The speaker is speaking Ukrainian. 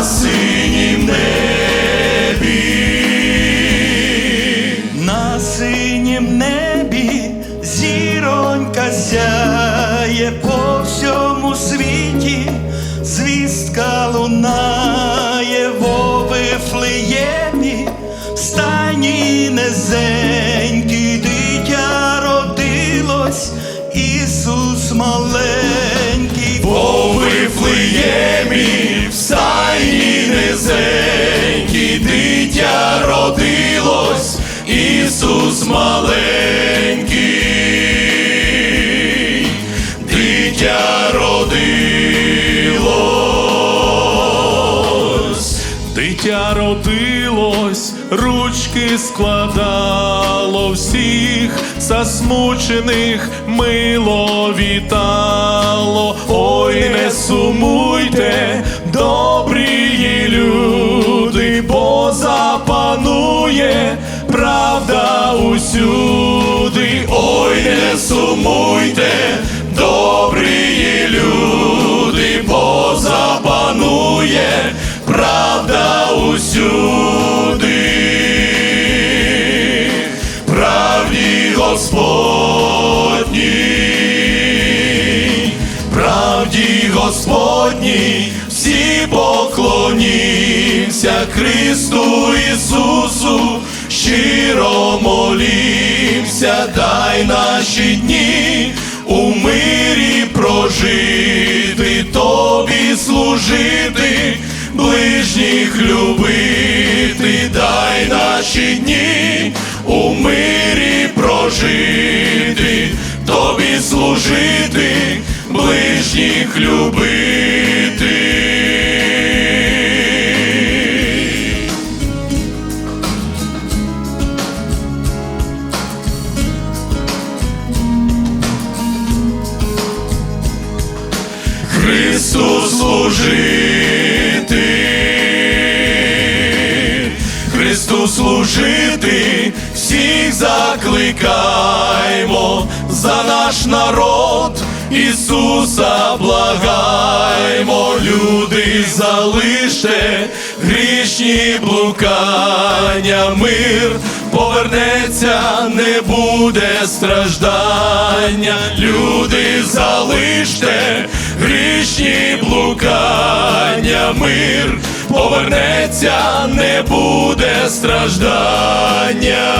на синім небі, на синім небі зіронька сяє по всьому світі, звістка лунає во Вифлеємі, в стані незеньки дитя родилось, Ісус маленький. Маленький, дитя родилось, дитя родилось, ручки складало всіх засмучених мило вітало. Ой, не сумуйте, усюди. Ой, не сумуйте, добрі люди, бо запанує правда усюди. Правді Господній, правді Господній, всі поклонімся Христу Ісусу, молімся, дай наші дні у мирі прожити, тобі служити, ближніх любити, дай наші дні у мирі прожити, тобі служити, ближніх любити. Христу служити, Христу служити, всіх закликаймо за наш народ, Ісуса благаймо, люди залиште грішні блукання, мир повернеться, не буде страждання, люди залиште грішні блукання, мир повернеться, не буде страждання.